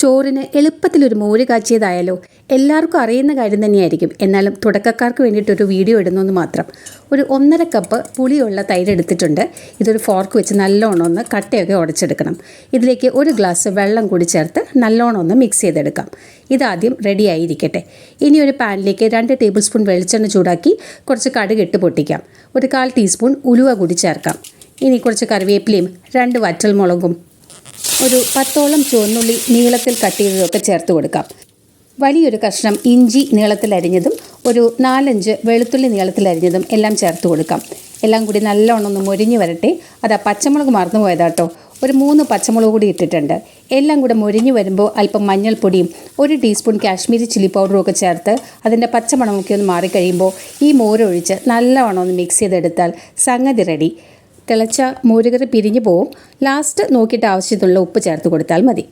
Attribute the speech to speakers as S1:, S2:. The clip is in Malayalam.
S1: ചോറിന് എളുപ്പത്തിൽ ഒരു മോര് കാച്ചിയതായാലോ? എല്ലാവർക്കും അറിയുന്ന കാര്യം തന്നെയായിരിക്കും. എന്നാലും തുടക്കക്കാർക്ക് വേണ്ടിയിട്ടൊരു വീഡിയോ ഇടുന്നെന്ന് മാത്രം. ഒരു ഒന്നര കപ്പ് പുളിയുള്ള തൈര് എടുത്തിട്ടുണ്ട്. ഇതൊരു ഫോർക്ക് വെച്ച് നല്ലോണം ഒന്ന് കട്ടയൊക്കെ ഉടച്ചെടുക്കണം. ഇതിലേക്ക് ഒരു ഗ്ലാസ് വെള്ളം കൂടി ചേർത്ത് നല്ലോണം ഒന്ന് മിക്സ് ചെയ്തെടുക്കാം. ഇതാദ്യം റെഡി ആയിരിക്കട്ടെ. ഇനി ഒരു പാനിലേക്ക് രണ്ട് ടേബിൾ സ്പൂൺ വെളിച്ചെണ്ണ ചൂടാക്കി കുറച്ച് കടുക് ഇട്ട് പൊട്ടിക്കാം. ഒരു കാൽ ടീസ്പൂൺ ഉലുവ കൂടി ചേർക്കാം. ഇനി കുറച്ച് കറിവേപ്പിലയും രണ്ട് വറ്റൽമുളകും ഒരു പത്തോളം ചുവന്നുള്ളി നീളത്തിൽ കട്ട് ചെയ്തതൊക്കെ ചേർത്ത് കൊടുക്കാം. വലിയൊരു കഷ്ണം ഇഞ്ചി നീളത്തിൽ അരിഞ്ഞതും ഒരു നാലഞ്ച് വെളുത്തുള്ളി നീളത്തിൽ അരിഞ്ഞതും എല്ലാം ചേർത്ത് കൊടുക്കാം. എല്ലാം കൂടി നല്ലോണം ഒന്ന് മൊരിഞ്ഞ് വരട്ടെ. അതാ പച്ചമുളക് മറന്നു പോയതാട്ടോ. ഒരു മൂന്ന് പച്ചമുളക് കൂടി ഇട്ടിട്ടുണ്ട്. എല്ലാം കൂടെ മൊരിഞ്ഞ് വരുമ്പോൾ അല്പം മഞ്ഞൾപ്പൊടിയും ഒരു ടീസ്പൂൺ കാശ്മീരി ചില്ലി പൗഡറും ഒക്കെ ചേർത്ത് അതിന്റെ പച്ചമണമൊക്കെ ഒന്ന് മാറിക്കഴിയുമ്പോൾ ഈ മോരൊഴിച്ച് നല്ലവണ്ണം ഒന്ന് മിക്സ് ചെയ്തെടുത്താൽ സംഗതി റെഡി. തിളച്ച മോരുകറി പിരിഞ്ഞു പോവും. ലാസ്റ്റ് നോക്കിയിട്ട് ആവശ്യത്തിനുള്ള ഉപ്പ് ചേർത്ത് കൊടുത്താൽ മതി.